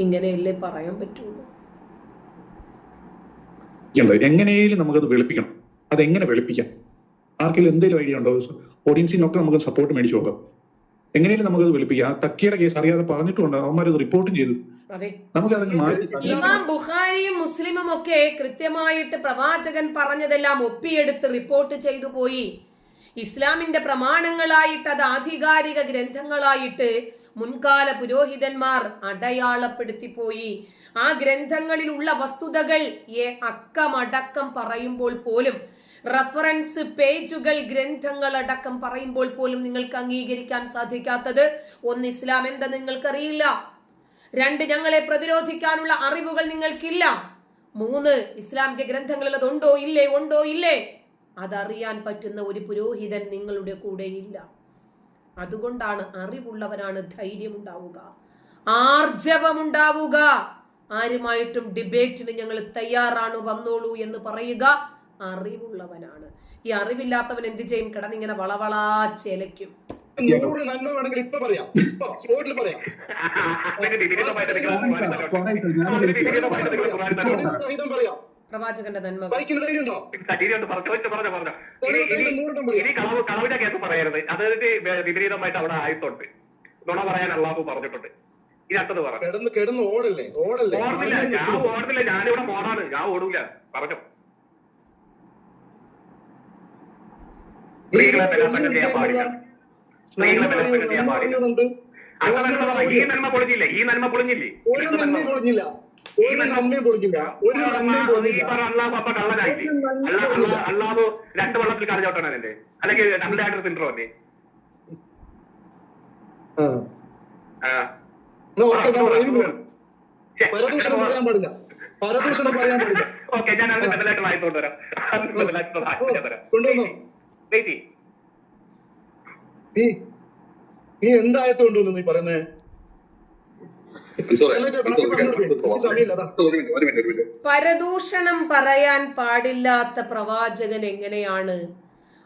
ഇങ്ങനെയല്ലേ പറയാൻ പറ്റുള്ളൂ? എങ്ങനെയും നമുക്കത് വെളുപ്പിക്കണം. അതെങ്ങനെ എങ്ങനെ വെളുപ്പിക്കാം? ആർക്കെങ്കിലും എന്തെങ്കിലും ഐഡിയ ഉണ്ടോ? ഓഡിയൻസിനൊക്കെ നമുക്ക് സപ്പോർട്ട് മേടിച്ചു നോക്കാം. എങ്ങനെയും നമുക്കത് വെളുപ്പിക്കാം. ആ തക്കിയുടെ കേസ് അറിയാതെ പറഞ്ഞിട്ടുണ്ട്. അവന്മാരത് റിപ്പോർട്ടും ചെയ്തു. ഇമാം ബുഖാരിയും മുസ്ലിമും ഒക്കെ കൃത്യമായിട്ട് പ്രവാചകൻ പറഞ്ഞതെല്ലാം ഒപ്പിയെടുത്ത് റിപ്പോർട്ട് ചെയ്തു പോയി. ഇസ്ലാമിന്റെ പ്രമാണങ്ങളായിട്ട് അത് ആധികാരിക ഗ്രന്ഥങ്ങളായിട്ട് മുൻകാല പുരോഹിതന്മാർ അടയാളപ്പെടുത്തി പോയി ആ ഗ്രന്ഥങ്ങളിലുള്ള വസ്തുതകൾ അക്കമടക്കം പറയുമ്പോൾ പോലും റഫറൻസ് പേജുകൾ ഗ്രന്ഥങ്ങൾ അടക്കം പറയുമ്പോൾ പോലും നിങ്ങൾക്ക് അംഗീകരിക്കാൻ സാധിക്കാത്തത് ഒന്ന് ഇസ്ലാം എന്താ നിങ്ങൾക്കറിയില്ല? രണ്ട് ഞങ്ങളെ പ്രതിരോധിക്കാനുള്ള അറിവുകൾ നിങ്ങൾക്കില്ല. മൂന്ന് ഇസ്ലാമിക ഗ്രന്ഥങ്ങളിൽ അതുണ്ടോ ഇല്ലേ ഉണ്ടോ ഇല്ലേ? അതറിയാൻ പറ്റുന്ന ഒരു പുരോഹിതൻ നിങ്ങളുടെ കൂടെയില്ല അതുകൊണ്ടാണ് അറിവുള്ളവനാണ് ധൈര്യമുണ്ടാവുക. ആർജവമുണ്ടാവുക. ആരുമായിട്ടും ഡിബേറ്റിന് ഞങ്ങൾ തയ്യാറാണ് വന്നോളൂ എന്ന് പറയുക അറിവുള്ളവനാണ്. ഈ അറിവില്ലാത്തവൻ എന്ത് ചെയ്യും? കിടന്നിങ്ങനെ വളവളാ ചെലക്കും നൂറ് നന്മ വേണമെങ്കിൽ ഇപ്പൊ ഇപ്പൊ സ്പോട്ടിൽ പറയാം. പ്രവാചകന്റെ നന്മ പറഞ്ഞു പറഞ്ഞു പറഞ്ഞു. കളവിന്റെ കേസ് പറയരുത് അതായത് വിപരീതമായിട്ട് അവിടെ ആയത്തുണ്ട് നുണ പറയാൻ അള്ളാഹു പറഞ്ഞിട്ടുണ്ട്. ഇനി അടുത്തത് പറ. കിടന്ന് കിടന്ന് ഓടല്ലേ? ഓടല്ലേ? ഞാൻ ഓടുന്നില്ല. ഞാനിവിടെ മോഡാണ്. ഞാൻ ഓടൂല. പറഞ്ഞു. സ്ത്രീകളെ പാടില്ല. സ്ത്രീകളെ പാടില്ല. ഈ നന്മ പൊളിഞ്ഞില്ലേ? ഈ നന്മ പൊളിഞ്ഞില്ലേ? ഒരു നന്മയും പൊളിഞ്ഞില്ല. ഒരു നന്മയും പൊളിഞ്ഞില്ല. ഒരു നന്മയും പറഞ്ഞ അള്ളാഹു രണ്ട് വള്ളത്തിൽ കറിച്ചോട്ടാണ് എന്റെ അല്ലെങ്കിൽ ഡബിൾ ആയിട്ട് സിൻഡ്രോ അല്ലേ പരദൂഷണം പറയാൻ പാടില്ല. പരദൂഷണം പറയാൻ പാടില്ല. ഓക്കെ ഞാൻ അതിന് ബദലായിട്ട് വായിച്ചോണ്ട് വരാം. അതിന് ബദലായിട്ട് വായിച്ചു തരാം കൊണ്ടുവന്നോ. നീ നീ എന്തായത്ത് കൊണ്ടുവന്നു നീ പറയുന്നേ? അല്ലല്ല, എനിക്ക് സമയമില്ല അതാ. ഒരു മിനിറ്റ് ഒരു മിനിറ്റ് ഒരു പരദൂഷണം പറയാൻ പാടില്ലാത്ത പ്രവാചകൻ എങ്ങനെയാണ്?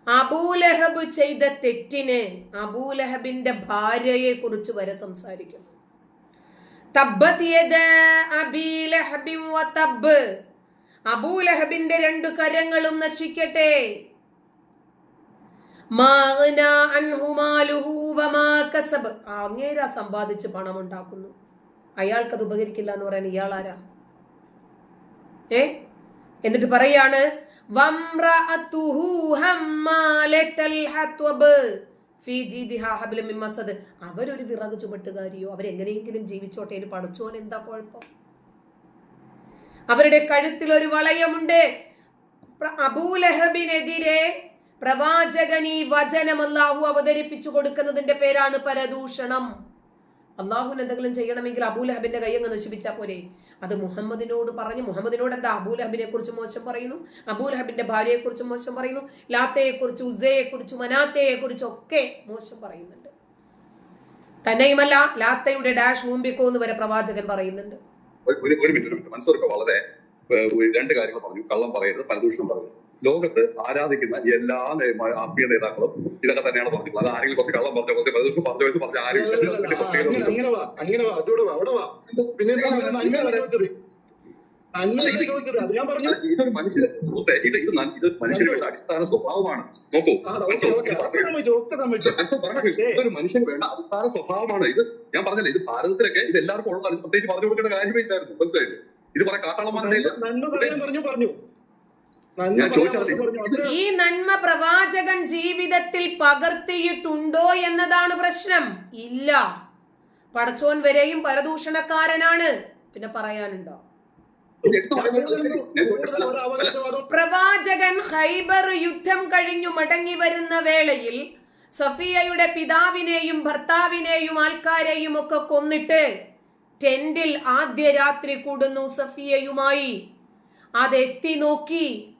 അബൂലഹബ് ചെയ്ത തെറ്റിന് അബൂലഹബിന്റെ ഭാര്യയെ കുറിച്ച് വരെ സംസാരിക്കുന്നു. അബൂലഹബിന്റെ രണ്ടു കരങ്ങളും നശിക്കട്ടെ. അങ്ങേരാ സമ്പാദിച്ച് പണം ഉണ്ടാക്കുന്നു അയാൾക്കത് ഉപകരിക്കില്ല എന്ന് പറയാൻ ഇയാൾ ആരാ? ഏ? എന്നിട്ട് പറയാണ്. അവരൊരു വിറക് ചുമട്ടുകാരിയോ അവരെങ്ങനെയെങ്കിലും ജീവിച്ചോട്ടെ എന്ന് പഠിച്ചോൻ എന്താ കുഴപ്പം? അവരുടെ കഴുത്തിൽ ഒരു വളയമുണ്ട് അബൂലഹബിനെതിരെ പ്രവാചകൻ ഈ വചനം അള്ളാഹു അവതരിപ്പിച്ചു കൊടുക്കുന്നതിന്റെ പേരാണ് പരദൂഷണം. അള്ളാഹുവിന് എന്തെങ്കിലും ചെയ്യണമെങ്കിൽ അബൂലഹബിന്റെ കൈ അങ്ങ് നശിപ്പിച്ചാൽ പോരെ. അത് മുഹമ്മദിനോട് പറഞ്ഞു മുഹമ്മദിനോട് എന്താ അബൂലഹബിനെ കുറിച്ച് മോശം പറയുന്നു? അബൂലഹബിന്റെ ഭാര്യയെ കുറിച്ച് മോശം പറയുന്നു? ലാത്തയെ കുറിച്ച് ഉസയെ കുറിച്ച് മനാത്തയെ കുറിച്ച് ഒക്കെ മോശം പറയുന്നുണ്ട്. തന്നെയുമല്ല ലാത്തയുടെ ഡാഷ് ഊമ്പിക്കോ എന്ന് വരെ പ്രവാചകൻ പറയുന്നുണ്ട്. ഒരു മിനിറ്റ് ഇപ്പൊ വളരെ രണ്ട് കാര്യങ്ങൾ പറഞ്ഞു. കള്ളം പറയരുത് പരദൂഷണം പറഞ്ഞു ലോകത്ത് ആരാധിക്കുന്ന എല്ലാ ആത്മീയ നേതാക്കളും ഇതൊക്കെ തന്നെയാണ് പറഞ്ഞത് അത് ആരെങ്കിലും കുറച്ച് കള്ളം പറഞ്ഞു കുറച്ച് പരദൂഷണം പറഞ്ഞ വയസ്സ് പറഞ്ഞ ആരെങ്കിലും ഇതൊരു ഇത് വേണ്ട അടിസ്ഥാന സ്വഭാവമാണ്. നോക്കൂ ഇതൊരു മനുഷ്യന് വേണ്ട അടിസ്ഥാന സ്വഭാവമാണ്. ഇത് ഞാൻ പറഞ്ഞല്ലേ ഇത് ഭാരതത്തിലൊക്കെ ഇത് എല്ലാവർക്കും ഉള്ളതാണ് പ്രത്യേകിച്ച് പറഞ്ഞു കൊടുക്കേണ്ട കാര്യമേ ഇല്ലായിരുന്നു. മനസ്സിലായില്ലേ? ഇത് കുറെ കാട്ടാളന്മാരുടെ ഈ നന്മ പ്രവാചകൻ ജീവിതത്തിൽ പകർത്തിയിട്ടുണ്ടോ എന്നതാണ് പ്രശ്നം. ഇല്ല. പടച്ചോൻ വരെയും പരദൂഷണക്കാരനാണ്. പിന്നെ പറയാനുണ്ടോ? പ്രവാചകൻ ഹൈബർ യുദ്ധം കഴിഞ്ഞു മടങ്ങി വരുന്ന വേളയിൽ സഫിയയുടെ പിതാവിനെയും ഭർത്താവിനെയും ആൾക്കാരെയും ഒക്കെ കൊന്നിട്ട് ടെന്റിൽ ആദ്യ രാത്രി കൂടുന്നു സഫിയയുമായി. അതെത്തി നോക്കി.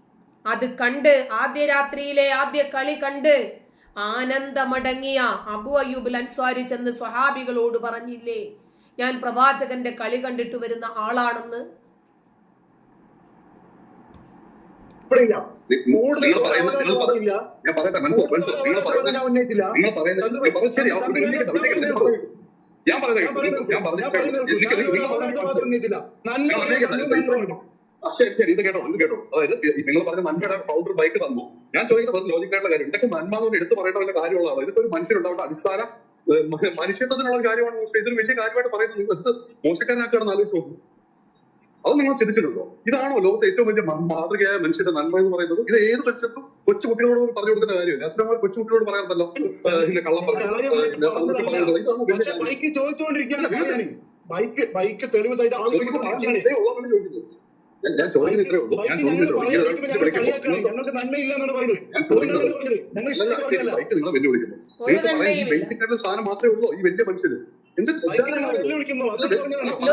അത് കണ്ട് ആദ്യ രാത്രിയിലെ ആദ്യ കളി കണ്ട് ആനന്ദമടങ്ങിയ അബു അയ്യൂബ് അൻസ്വാരി ചെന്ന് സ്വഹാബികളോട് പറഞ്ഞില്ലേ ഞാൻ പ്രവാചകന്റെ കളി കണ്ടിട്ട് വരുന്ന ആളാണെന്ന്? ഞാൻ പറയട്ടെ ഞാൻ പറയുന്നത് പറയുന്നത് ശരി ശരി ഇത് കേട്ടോ ഇത് കേട്ടോ. അതായത് നിങ്ങൾ പറഞ്ഞ നന്മയുടെ പൗഡർ ബൈക്ക് തന്നു. ഞാൻ ചോദിക്കുന്നത് ലോജിക്കായിട്ടുള്ള കാര്യം. ഇതൊക്കെ നന്മ എന്ന് എടുത്ത് പറയേണ്ട വല്ല കാര്യമുള്ളതാണ്? ഇതൊക്കെ ഒരു മനുഷ്യരുണ്ടാവേണ്ട അടിസ്ഥാന മനുഷ്യത്വത്തിനുള്ള ഒരു കാര്യമാണ് ഇതൊരു വലിയ കാര്യമായിട്ട് പറയുന്നത്. നിങ്ങൾ എന്ത് മോശക്കാരനാക്കുകയാണെന്ന് ആലോചിച്ച് നോക്കും അത് നിങ്ങൾ ചിന്തിച്ചിട്ടുണ്ടോ? ഇതാണോ ലോകത്തെ ഏറ്റവും വലിയ മാതൃകയായ മനുഷ്യന്റെ നന്മ എന്ന് പറയുന്നത്? ഇത് ഏത് മനുഷ്യർക്കും കൊച്ചു കുട്ടികളോട് പറഞ്ഞു കൊടുക്കുന്ന കാര്യമില്ല. അസുരന്മാർ കൊച്ചു കുട്ടികളോട് പറയാറുണ്ടല്ലോ. പിന്നെ കള്ളം പറഞ്ഞു. ബൈക്ക് ബൈക്ക് തെളിവ് സഹിതം ചോദിക്കുന്നത്. ഞാൻ- ഞാൻ ഇത്രേ ഉള്ളൂ. നിങ്ങളെ വെല്ലുവിളിക്കുന്നു നിങ്ങൾക്ക് പറയാൻ ഈ ബേസിക് ആയിട്ടുള്ള സാധനം മാത്രമേ ഉള്ളൂ. ഈ വലിയ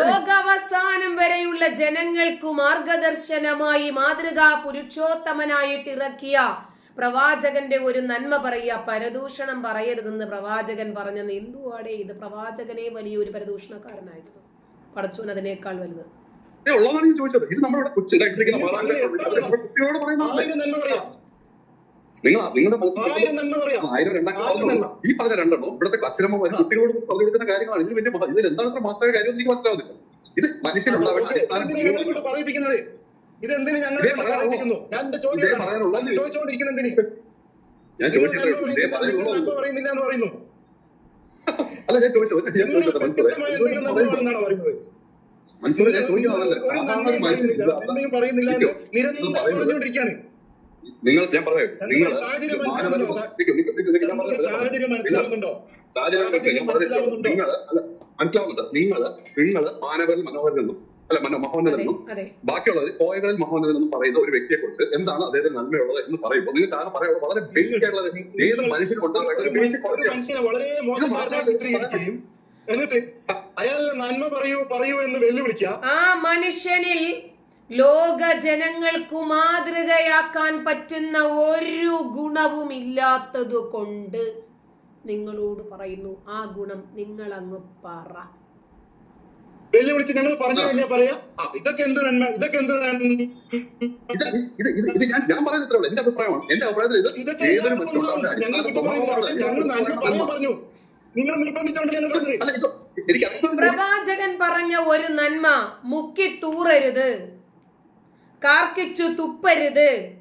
ലോകാവസാനം വരെയുള്ള ജനങ്ങൾക്ക് മാർഗദർശനമായി മാതൃകാ പുരുഷോത്തമനായിട്ട് ഇറക്കിയ പ്രവാചകന്റെ ഒരു നന്മ പറയുക. പരദൂഷണം പറയരുതെന്ന് പ്രവാചകൻ പറഞ്ഞെന്ന്. എന്തുവാടേ ഇത്? പ്രവാചകനെ വലിയൊരു പരദൂഷണക്കാരനായിരുന്നു പടച്ചോൻ അതിനേക്കാൾ വലുത്. ഉള്ളതാണ് ഞാൻ ചോദിച്ചത്. ഇത് നമ്മുടെ കൊച്ചു ഇലക്ട്രിക്കുന്ന കുട്ടികളോട് പറയുന്ന നിങ്ങൾ നിങ്ങളുടെ ആയിരം ഈ പറഞ്ഞ രണ്ടെണ്ണം ഇവിടുത്തെ അച്ഛനമ്മമാർ കുട്ടികളോട് പറഞ്ഞു കൊടുക്കുന്ന കാര്യങ്ങളാണ്. ഇതിന് വലിയ ഇതിൽ എന്താണ് മാത്രമേ മാത്രമായ കാര്യം എനിക്ക് മനസ്സിലാവുന്നില്ല. ഇത് മനുഷ്യനുണ്ടാവേണ്ട ഇതെന്തിനു പറയാനുള്ളൂ. ഞാൻ എന്റെ ചോദ്യം ഇതേ ഇതാണ്. പറയാനുള്ളൂ. അത് ചോദിച്ചുകൊണ്ടിരിക്കുന്നത് എന്തിന്? ഞാൻ പറയുന്നില്ല, എന്ന് പറയുന്നു. അല്ല ഞാൻ ചോദിച്ചത് മനസ്സിലായി? ഞാൻ നിങ്ങൾ ഞാൻ പറയാം. നിങ്ങൾ മനസ്സിലാവുന്നുണ്ടോ? മനസ്സിലാവുന്നുണ്ടോ? നിങ്ങൾ നിങ്ങൾ മാനവരിൽ മനോഹരനെന്നും അല്ല മനോ മഹോന്നതെന്നും ബാക്കിയുള്ളത് കോയകളിൽ മഹോന്നതെന്നും പറയുന്ന ഒരു വ്യക്തിയെ കുറിച്ച് എന്താണ് അദ്ദേഹത്തിന് നന്മയുള്ളത് എന്ന് പറയുമ്പോൾ നിങ്ങൾ ആണ് പറയാനുള്ളത് വളരെ ബേസിക് ആയിട്ടുള്ള ഒരു- ഏത് മനുഷ്യനും ഉണ്ടാവേണ്ട അയാളുടെ നന്മ പറയൂ പറയൂ എന്ന് വെല്ലുവിളിക്കുക ആ മനുഷ്യനിൽ ലോക ജനങ്ങൾക്കു മാതൃകയാക്കാൻ പറ്റുന്ന ഒരു ഗുണവും ഇല്ലാത്തത് കൊണ്ട് നിങ്ങളോട് പറയുന്നു ആ ഗുണം നിങ്ങൾ അങ്ങ് പറ. വെല്ലുവിളിച്ച് ഞങ്ങൾ പറഞ്ഞു കഴിഞ്ഞാൽ പറയാ ഇതൊക്കെ എന്ത് നന്മ? ഇതൊക്കെ എന്ത് നന്മ? ഇത് ഞാൻ ഞാൻ ഉള്ളൂ. എന്റെ അഭിപ്രായമാണ്. എന്റെ അഭിപ്രായത്തിൽ ഇത് ഏതൊരു മനുഷ്യനും. ഞങ്ങൾ പറഞ്ഞു. നിങ്ങൾ നിർബന്ധിച്ചോണ്ട് പ്രവാചകൻ പറഞ്ഞ ഒരു നന്മ മുക്കി തൂറരുത്. കാർക്കിച്ചു തുപ്പരുത്.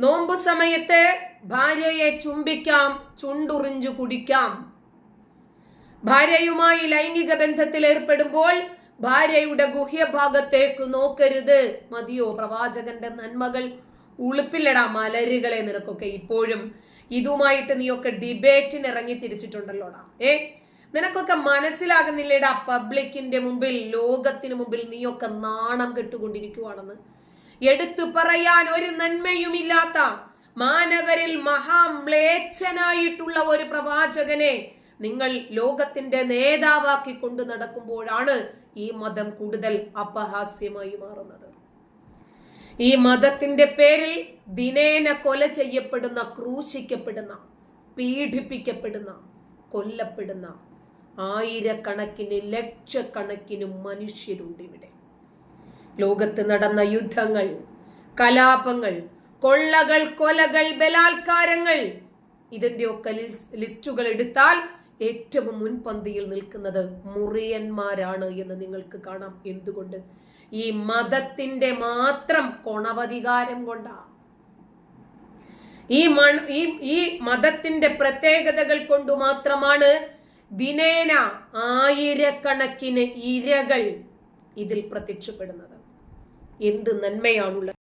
നോമ്പ് സമയത്ത് ഭാര്യയെ ചുംബിക്കാം ചുണ്ടുറിഞ്ചു കുടിക്കാം. ഭാര്യയുമായി ലൈംഗിക ബന്ധത്തിൽ ഏർപ്പെടുമ്പോൾ ഭാര്യയുടെ ഗുഹ്യഭാഗത്തേക്ക് നോക്കരുത്. മതിയോ പ്രവാചകന്റെ നന്മകൾ? ഉളുപ്പില്ലടാ മലരുകളെ നിനക്കൊക്കെ ഇപ്പോഴും ഇതുമായിട്ട് നീയൊക്കെ ഡിബേറ്റിന് ഇറങ്ങി തിരിച്ചിട്ടുണ്ടല്ലോടാ ഏ നിനക്കൊക്കെ മനസ്സിലാകുന്നില്ലേടാ പബ്ലിക്കിന്റെ മുമ്പിൽ ലോകത്തിന് മുമ്പിൽ നീയൊക്കെ നാണം കെട്ടുകൊണ്ടിരിക്കുവാണെന്ന്? എടുത്തു പറയാൻ ഒരു നന്മയുമില്ലാത്ത മാനവരിൽ മഹാമ്ലേച്ഛനായിട്ടുള്ള ഒരു പ്രവാചകനെ നിങ്ങൾ ലോകത്തിന്റെ നേതാവാക്കി കൊണ്ട് നടക്കുമ്പോഴാണ് ഈ മതം കൂടുതൽ അപഹാസ്യമായി മാറുന്നത്. ഈ മതത്തിന്റെ പേരിൽ ദിനേന കൊല ചെയ്യപ്പെടുന്ന ക്രൂശിക്കപ്പെടുന്ന പീഡിപ്പിക്കപ്പെടുന്ന കൊല്ലപ്പെടുന്ന ആയിരക്കണക്കിന് ലക്ഷക്കണക്കിന് മനുഷ്യരുണ്ട് ഇവിടെ ലോകത്ത് നടന്ന യുദ്ധങ്ങൾ കലാപങ്ങൾ കൊള്ളകൾ കൊലകൾ ബലാത്കാരങ്ങൾ ഇതിന്റെ ഒക്കെ ലിസ്റ്റുകൾ എടുത്താൽ ഏറ്റവും മുൻപന്തിയിൽ നിൽക്കുന്നത് മുറിയന്മാരാണ് എന്ന് നിങ്ങൾക്ക് കാണാം. എന്തുകൊണ്ട്? ഈ മതത്തിന്റെ മാത്രം കൊണവധികാരം കൊണ്ടാ. ഈ മൺ ഈ ഈ മതത്തിന്റെ പ്രത്യേകതകൾ കൊണ്ട് മാത്രമാണ് ദിനേന ആയിരക്കണക്കിന് ഇരകൾ ഇതിൽ പ്രത്യക്ഷപ്പെടുന്നത്. എന്ത് നന്മയാണുള്ളത്.